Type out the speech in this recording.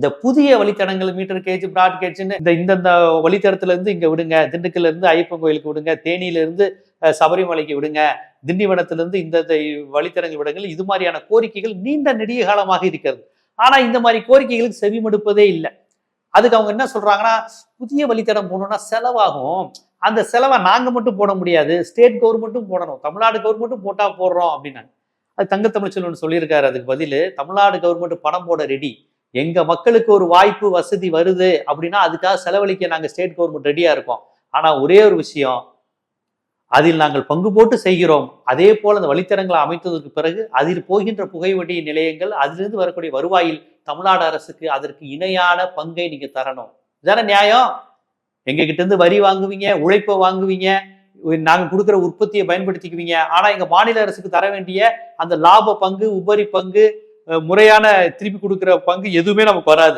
இந்த புதிய வழித்தடங்கள் மீட்டர் கேஜ் பிராட் கேஜ்னு இந்த இந்தந்த வழித்தடத்துல இருந்து இங்க விடுங்க. திண்டுக்கல்ல இருந்து ஐயப்பன் கோயிலுக்கு விடுங்க. தேனியில இருந்து சபரிமலைக்கு விடுங்க. திண்டிவனத்துல இருந்து இந்த இந்த வழித்தடங்கள் விடுங்கள். இது மாதிரியான கோரிக்கைகள் நீண்ட நெடிய காலமாக இருக்கிறது. ஆனா இந்த மாதிரி கோரிக்கைகளுக்கு செவிமடுப்பதே இல்லை. அதுக்கு அவங்க என்ன சொல்றாங்கன்னா புதிய வழித்தடம் போகணும்னா செலவாகும். அந்த செலவை நாங்கள் மட்டும் போட முடியாது. ஸ்டேட் கவர்மெண்ட்டும் போடணும். தமிழ்நாடு கவர்மெண்ட்டும் போட்டா போடுறோம் அப்படின்னாங்க. அது தங்கத்தமிழ் செல்வன் சொல்லியிருக்காரு. அதுக்கு பதில் தமிழ்நாடு கவர்மெண்ட் பணம் போட ரெடி. எங்க மக்களுக்கு ஒரு வாய்ப்பு வசதி வருது அப்படின்னா அதுக்காக செலவழிக்க நாங்கள் ஸ்டேட் கவர்மெண்ட் ரெடியா இருக்கோம். ஆனா ஒரே ஒரு விஷயம் அதில் நாங்கள் பங்கு போட்டு செய்கிறோம். அதே போல அந்த வழித்தடங்களை அமைத்ததற்கு பிறகு அதில் போகின்ற புகைவண்டி நிலையங்கள் அதிலிருந்து வரக்கூடிய வருவாயில் தமிழ்நாடு அரசுக்கு அதற்கு இணையான பங்கை நீங்க தரணும். இதான நியாயம்? எங்க கிட்ட இருந்து வரி வாங்குவீங்க உழைப்பை வாங்குவீங்க நாங்க கொடுக்குற உற்பத்தியை பயன்படுத்திக்குவீங்க. ஆனா எங்க மாநில அரசுக்கு தர வேண்டிய அந்த லாப பங்கு உபரி பங்கு முறையான திருப்பி கொடுக்குற பங்கு எதுவுமே நமக்கு வராது.